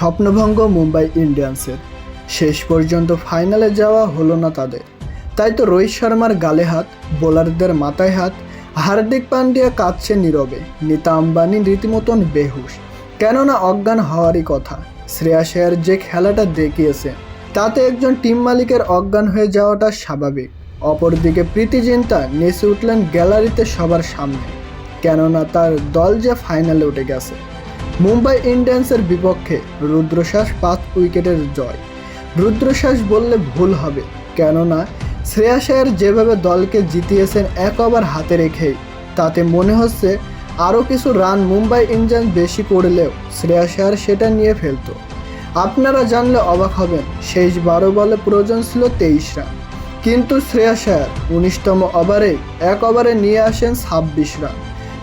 স্বপ্নভঙ্গ মুম্বাই ইন্ডিয়ান্সের। শেষ পর্যন্ত ফাইনালে যাওয়া হলো না তাদের। তাই তো রোহিত শর্মার গালে হাত, বোলারদের মাথায় হাত, হার্দিক পান্ডিয়া কাঁদছে নীরবে। নিতা আম্বানি রীতিমতন বেহুশ। কেননা অজ্ঞান হওয়ারই কথা। শ্রেয়া শেয়ার যে খেলাটা দেখিয়েছে, তাতে একজন টিম মালিকের অজ্ঞান হয়ে যাওয়াটা স্বাভাবিক। অপরদিকে প্রীতি জিন্তা নেচে উঠলেন গ্যালারিতে সবার সামনে। কেননা তার দল যে ফাইনালে উঠে গেছে মুম্বাই ইন্ডিয়ান্সের বিপক্ষে রুদ্রশ্বাস পাঁচ উইকেটের জয়। রুদ্রশ্বাস বললে ভুল হবে, কেননা শ্রেয়া শেয়ার যেভাবে দলকে জিতিয়েছেন এক ওভার হাতে রেখেই, তাতে মনে হচ্ছে আরও কিছু রান মুম্বাই ইন্ডিয়ান্স বেশি করলেও শ্রেয়া শেয়ার সেটা নিয়ে ফেলতো। আপনারা জানলে অবাক হবেন, শেষ বারো বলে প্রয়োজন ছিল তেইশ রান। কিন্তু শ্রেয়া শেয়ার উনিশতম ওভারে এক ওভারে নিয়ে আসেন ছাব্বিশ রান।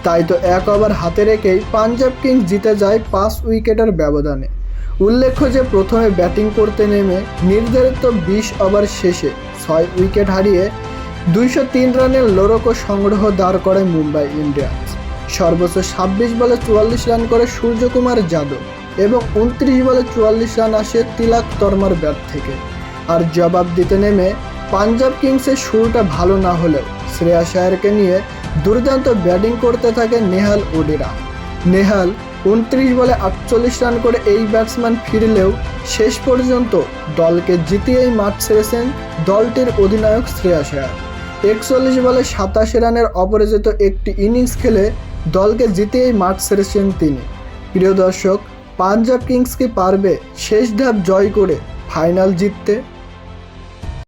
তাই তো এক ওভার হাতে রেখেই পাঞ্জাব কিংস জিতে যায় পাঁচ উইকেটের ব্যবধানে। উল্লেখ্য যে প্রথমে ব্যাটিং করতে নেমে নির্ধারিত বিশ ওভার শেষে ছয় উইকেট হারিয়ে দুইশো তিন রানের লোরকো সংগ্রহ দাঁড় করে মুম্বাই ইন্ডিয়ান্স। সর্বোচ্চ ছাব্বিশ বলে চুয়াল্লিশ রান করে সূর্যকুমার যাদব এবং উনত্রিশ বলে চুয়াল্লিশ রান আসে তিলাক তর্মার ব্যাট থেকে। আর জবাব দিতে নেমে পাঞ্জাব কিংসের শুরুটা ভালো না হলেও শ্রেয়া শায়ারকে নিয়ে দুর্দান্ত ব্যাটিং করতে থাকে নেহাল ওডিরা। নেহাল উনত্রিশ বলে আটচল্লিশ রান করে এই ব্যাটসম্যান ফিরলেও শেষ পর্যন্ত দলকে জিতিয়েই মাঠ ছেড়েছেন দলটির অধিনায়ক শ্রেয়া শায়ার একচল্লিশ বলে সাতাশি রানের অপরাজিত একটি ইনিংস খেলে দলকে জিতিয়েই মাঠ ছেড়েছেন তিনি। প্রিয় দর্শক, পাঞ্জাব কিংস কি পারবে শেষ ধাপ জয় করে ফাইনাল জিততে?